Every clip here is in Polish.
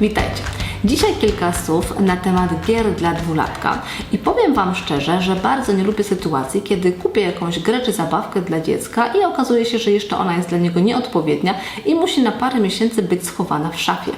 Witajcie. Dzisiaj kilka słów na temat gier dla dwulatka i powiem Wam szczerze, że bardzo nie lubię sytuacji, kiedy kupię jakąś grę czy zabawkę dla dziecka i okazuje się, że jeszcze ona jest dla niego nieodpowiednia i musi na parę miesięcy być schowana w szafie.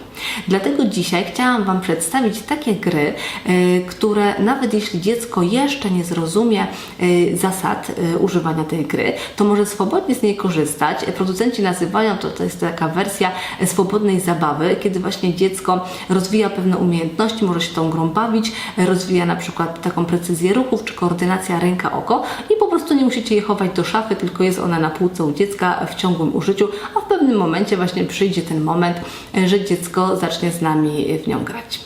Dlatego dzisiaj chciałam Wam przedstawić takie gry, y, które nawet jeśli dziecko jeszcze nie zrozumie y, zasad y, używania tej gry, to może swobodnie z niej korzystać. Producenci nazywają to, to jest taka wersja y, swobodnej zabawy, kiedy właśnie dziecko rozwija pewne umiejętności, może się tą grą bawić, rozwija na przykład taką precyzję ruchów czy koordynacja ręka-oko i po prostu nie musicie je chować do szafy, tylko jest ona na półce u dziecka w ciągłym użyciu, a w pewnym momencie właśnie przyjdzie ten moment, y, że dziecko zacznie z nami w nią grać.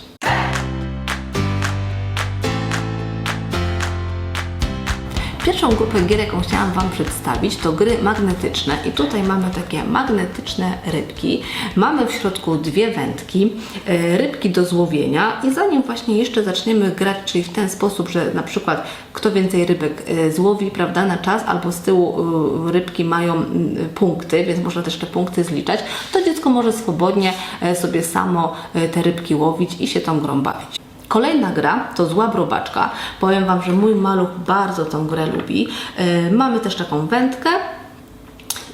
Pierwszą grupę gier, jaką chciałam Wam przedstawić, to gry magnetyczne. I tutaj mamy takie magnetyczne rybki. Mamy w środku dwie wędki, e, rybki do złowienia. I zanim właśnie jeszcze zaczniemy grać, czyli w ten sposób, że na przykład kto więcej rybek e, złowi, prawda, na czas, albo z tyłu e, rybki mają punkty, więc można też te punkty zliczać, to dziecko może swobodnie sobie samo te rybki łowić i się tą grą bawić. Kolejna gra to Zła Brobaczka. Powiem Wam, że mój maluch bardzo tą grę lubi. Yy, mamy też taką wędkę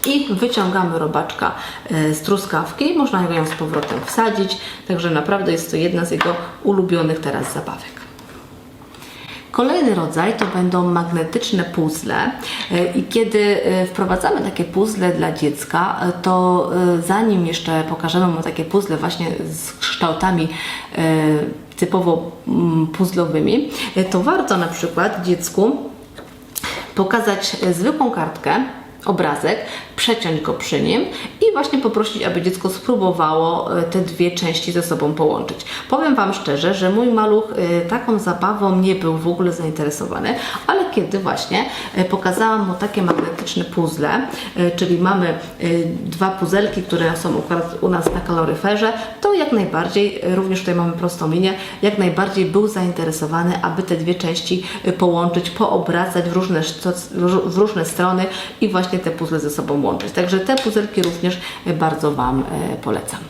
i wyciągamy robaczka yy, z truskawki. Można ją z powrotem wsadzić, także naprawdę jest to jedna z jego ulubionych teraz zabawek. Kolejny rodzaj to będą magnetyczne puzzle Yy, i kiedy wprowadzamy takie puzzle dla dziecka, to zanim jeszcze pokażemy mu takie puzzle właśnie z kształtami typowo mm, puzzlowymi, to warto na przykład dziecku pokazać e, zwykłą kartkę, obrazek, przeciąć go przy nim i właśnie poprosić, aby dziecko spróbowało e, te dwie części ze sobą połączyć. Powiem Wam szczerze, że mój maluch e, taką zabawą nie był w ogóle zainteresowany, ale kiedy właśnie e, pokazałam mu takie magnetyczne puzzle, czyli mamy dwa puzelki, które są u nas na kaloryferze, to jak najbardziej, również tutaj mamy prostą linię, jak najbardziej był zainteresowany, aby te dwie części połączyć, poobracać w różne, w różne strony i właśnie te puzzle ze sobą łączyć. Także te puzelki również e, bardzo Wam e, polecam.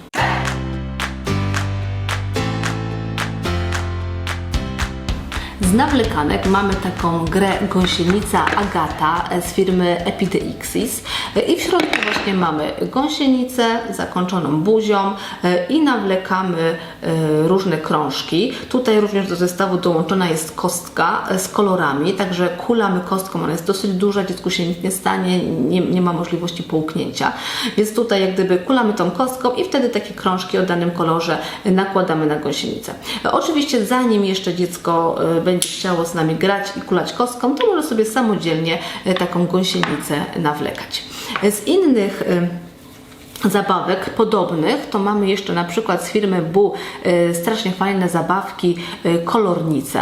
Z nawlekanek mamy taką grę gąsienica Agata z firmy Epideixis i w środku właśnie mamy gąsienicę zakończoną buzią e, i nawlekamy e, różne krążki. Tutaj również do zestawu dołączona jest kostka e, z kolorami, także kulamy kostką, ona jest dosyć duża, dziecku się nic nie stanie, nie, nie ma możliwości połknięcia. Więc tutaj jak gdyby kulamy tą kostką i wtedy takie krążki o danym kolorze nakładamy na gąsienicę. Oczywiście zanim jeszcze dziecko będzie chciało z nami grać i kulać kostką, to może sobie samodzielnie taką gąsienicę nawlekać. Z innych e, zabawek podobnych, to mamy jeszcze na przykład z firmy Bu e, strasznie fajne zabawki e, kolornice.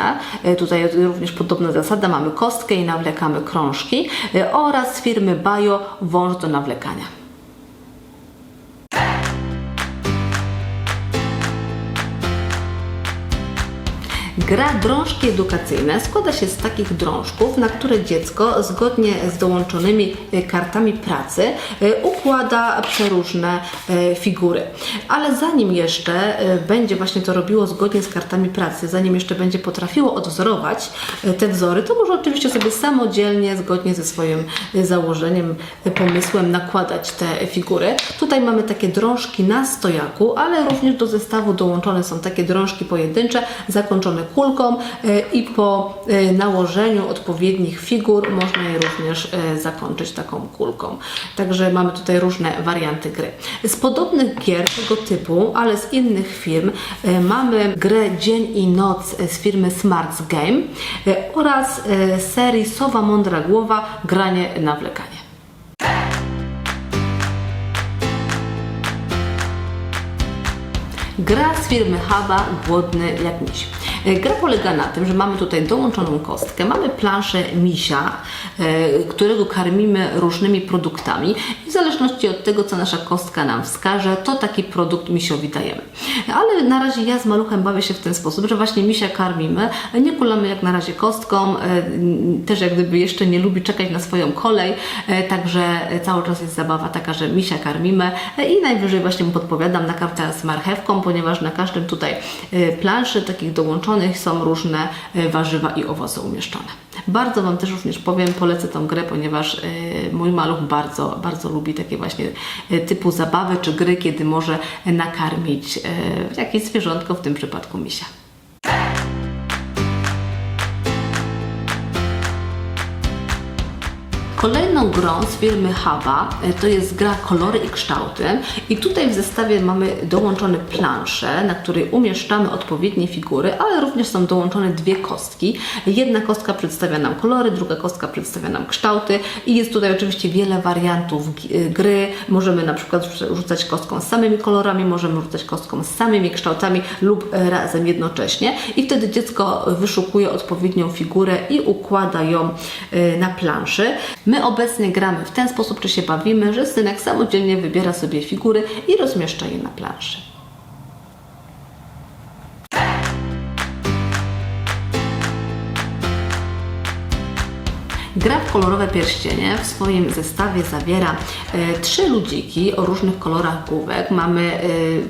Tutaj również podobna zasada, mamy kostkę i nawlekamy krążki oraz z firmy Bajo wąż do nawlekania. Gra drążki edukacyjne składa się z takich drążków, na które dziecko zgodnie z dołączonymi e, kartami pracy e, układa przeróżne e, figury. Ale zanim jeszcze będzie właśnie to robiło zgodnie z kartami pracy, zanim jeszcze będzie potrafiło odwzorować te wzory, to może oczywiście sobie samodzielnie, zgodnie ze swoim założeniem, pomysłem nakładać te figury. Tutaj mamy takie drążki na stojaku, ale również do zestawu dołączone są takie drążki pojedyncze, zakończone kulką e, i po e, nałożeniu odpowiednich figur można je również e, zakończyć taką kulką. Także mamy tutaj różne warianty gry. Z podobnych gier tego typu, ale z innych firm mamy grę Dzień i Noc z firmy Smarts Game oraz serii Sowa Mądra Głowa Granie na wlekanie. Gra z firmy Haba Głodny jak miś. E, Gra polega na tym, że mamy tutaj dołączoną kostkę, mamy planszę misia, e, którego karmimy różnymi produktami. I w zależności od tego, co nasza kostka nam wskaże, to taki produkt misiowi dajemy. Ale na razie ja z maluchem bawię się w ten sposób, że właśnie misia karmimy, nie kulamy jak na razie kostką, e, też jak gdyby jeszcze nie lubi czekać na swoją kolej, także cały czas jest zabawa taka, że misia karmimy. I najwyżej właśnie mu podpowiadam na kartę z marchewką, ponieważ na każdym tutaj planszy takich dołączonych są różne e, warzywa i owoce umieszczone. Bardzo Wam też również powiem, polecę tą grę, ponieważ e, mój maluch bardzo, bardzo lubi takie właśnie e, typu zabawy czy gry, kiedy może nakarmić jakieś zwierzątko, w tym przypadku misia. Kolejną grą z firmy Haba e, to jest gra Kolory i Kształty i tutaj w zestawie mamy dołączone plansze, na której umieszczamy odpowiednie figury, ale również są dołączone dwie kostki. Jedna kostka przedstawia nam kolory, druga kostka przedstawia nam kształty i jest tutaj oczywiście wiele wariantów y, gry. Możemy na przykład rzucać kostką z samymi kolorami, możemy rzucać kostką z samymi kształtami lub e, razem jednocześnie i wtedy dziecko wyszukuje odpowiednią figurę i układa ją e, na planszy. My obecnie gramy w ten sposób, czy się bawimy, że synek samodzielnie wybiera sobie figury i rozmieszcza je na planszy. Gra w kolorowe pierścienie w swoim zestawie zawiera e, trzy ludziki o różnych kolorach główek. Mamy e,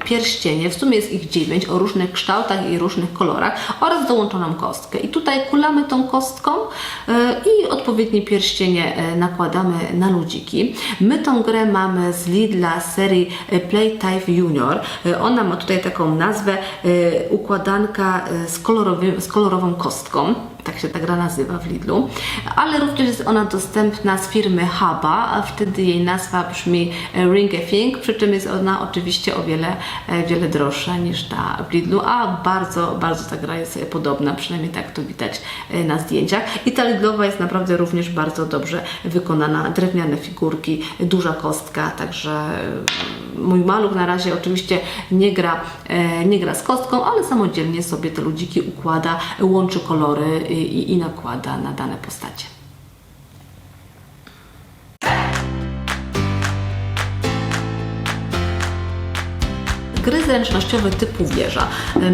pierścienie, w sumie jest ich dziewięć, o różnych kształtach i różnych kolorach oraz dołączoną kostkę. I tutaj kulamy tą kostką e, i odpowiednie pierścienie nakładamy na ludziki. My tą grę mamy z Lidla serii e, Playtype Junior. Ona ma tutaj taką nazwę układanka z, kolorowym, z kolorową kostką tak się ta gra nazywa w Lidlu, ale również jest ona dostępna z firmy Haba, a wtedy jej nazwa brzmi e, Ring a Thing, przy czym jest ona oczywiście o wiele, e, wiele droższa niż ta w Lidlu, a bardzo, bardzo ta gra jest podobna, przynajmniej tak to widać e, na zdjęciach. I ta Lidlowa jest naprawdę również bardzo dobrze wykonana, drewniane figurki, duża kostka, także mój maluch na razie oczywiście nie gra, e, nie gra z kostką, ale samodzielnie sobie te ludziki układa, łączy kolory i, i, i nakłada na dane postacie. Gry zręcznościowe typu wieża.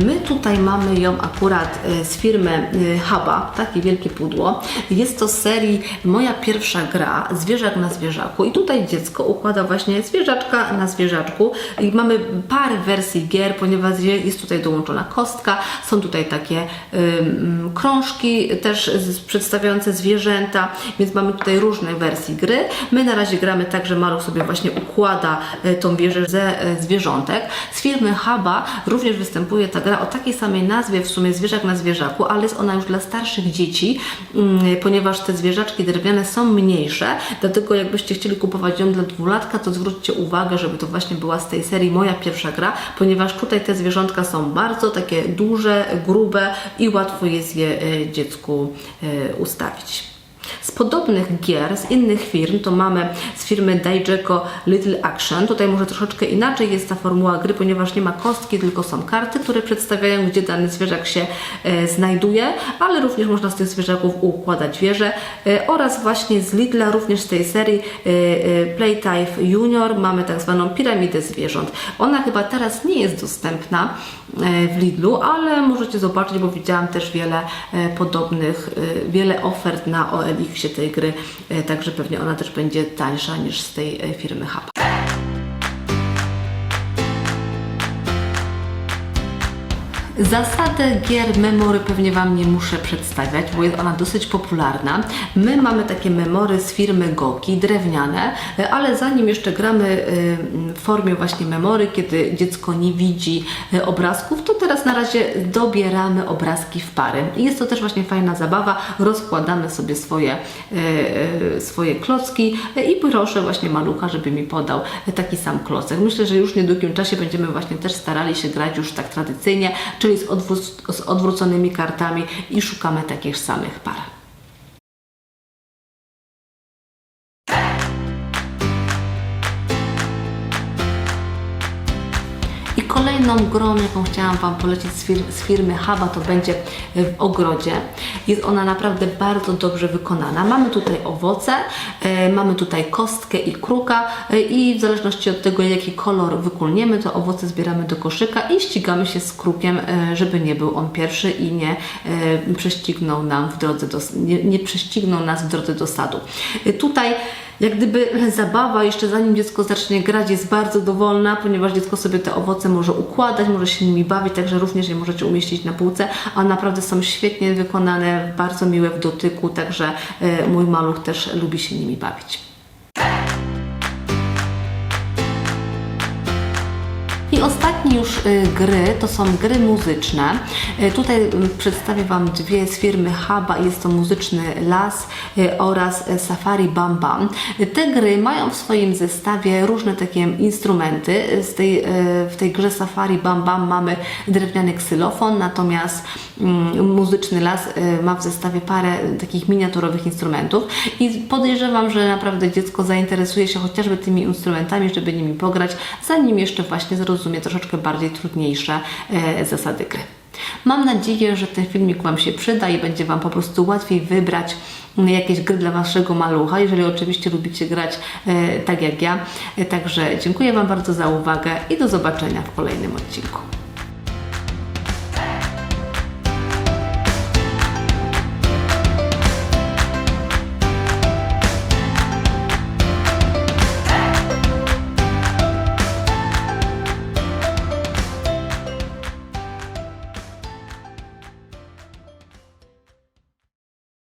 My tutaj mamy ją akurat e, z firmy e, Haba, takie wielkie pudło. Jest to z serii Moja pierwsza gra, zwierzak na zwierzaku i tutaj dziecko układa właśnie zwierzaczka na zwierzaczku i mamy parę wersji gier, ponieważ je- jest tutaj dołączona kostka, są tutaj takie krążki też przedstawiające zwierzęta, więc mamy tutaj różne wersje gry. My na razie gramy tak, że maluch sobie właśnie układa e, tą wieżę ze e, zwierzątek. Z firmy Haba również występuje ta gra o takiej samej nazwie, w sumie zwierzak na zwierzaku, ale jest ona już dla starszych dzieci, mm, ponieważ te zwierzaczki drewniane są mniejsze, dlatego jakbyście chcieli kupować ją dla dwulatka, to zwróćcie uwagę, żeby to właśnie była z tej serii moja pierwsza gra, ponieważ tutaj te zwierzątka są bardzo takie duże, grube i łatwo jest je e, dziecku e, ustawić. Z podobnych gier, z innych firm, to mamy z firmy Daijeco Little Action. Tutaj może troszeczkę inaczej jest ta formuła gry, ponieważ nie ma kostki, tylko są karty, które przedstawiają, gdzie dany zwierzak się e, znajduje, ale również można z tych zwierzaków układać wieże. E, oraz właśnie z Lidla, również z tej serii e, e, Playtype Junior mamy tak zwaną piramidę zwierząt. Ona chyba teraz nie jest dostępna e, w Lidlu, ale możecie zobaczyć, bo widziałam też wiele e, podobnych, e, wiele ofert na OLX-ie tej gry, e, także pewnie ona też będzie tańsza niż z tej e, firmy Hub. Zasadę gier memory pewnie Wam nie muszę przedstawiać, bo jest ona dosyć popularna. My mamy takie memory z firmy Goki, drewniane, ale zanim jeszcze gramy e, w formie właśnie memory, kiedy dziecko nie widzi e, obrazków, to teraz na razie dobieramy obrazki w pary. Jest to też właśnie fajna zabawa, rozkładamy sobie swoje, e, swoje klocki i proszę właśnie malucha, żeby mi podał taki sam klocek. Myślę, że już w niedługim czasie będziemy właśnie też starali się grać już tak tradycyjnie, czyli z, odwró- z odwróconymi kartami i szukamy takich samych par. Kolejną grą, jaką chciałam Wam polecić z, fir- z firmy Haba, to będzie w ogrodzie. Jest ona naprawdę bardzo dobrze wykonana. Mamy tutaj owoce, e, mamy tutaj kostkę i kruka e, i w zależności od tego, jaki kolor wykulniemy, to owoce zbieramy do koszyka i ścigamy się z krukiem, e, żeby nie był on pierwszy i nie e, prześcignął nam w drodze do, nie, nie prześcignął nas w drodze do sadu. E, Tutaj jak gdyby zabawa jeszcze zanim dziecko zacznie grać jest bardzo dowolna, ponieważ dziecko sobie te owoce może układać, może się nimi bawić, także również je możecie umieścić na półce, a naprawdę są świetnie wykonane, bardzo miłe w dotyku, także e, mój maluch też lubi się nimi bawić. I ostatnie już y, gry to są gry muzyczne. Y, Tutaj y, przedstawię Wam dwie z firmy Haba. Jest to muzyczny las oraz Safari Bam Bam. Te gry mają w swoim zestawie różne takie instrumenty. Z tej, w tej grze Safari Bam Bam mamy drewniany ksylofon, natomiast mm, muzyczny las ma w zestawie parę takich miniaturowych instrumentów i podejrzewam, że naprawdę dziecko zainteresuje się chociażby tymi instrumentami, żeby nimi pograć, zanim jeszcze właśnie zrozumie troszeczkę bardziej trudniejsze e, zasady gry. Mam nadzieję, że ten filmik Wam się przyda i będzie Wam po prostu łatwiej wybrać mm, jakieś gry dla Waszego malucha, jeżeli oczywiście lubicie grać e, tak jak ja. E, Także dziękuję Wam bardzo za uwagę i do zobaczenia w kolejnym odcinku.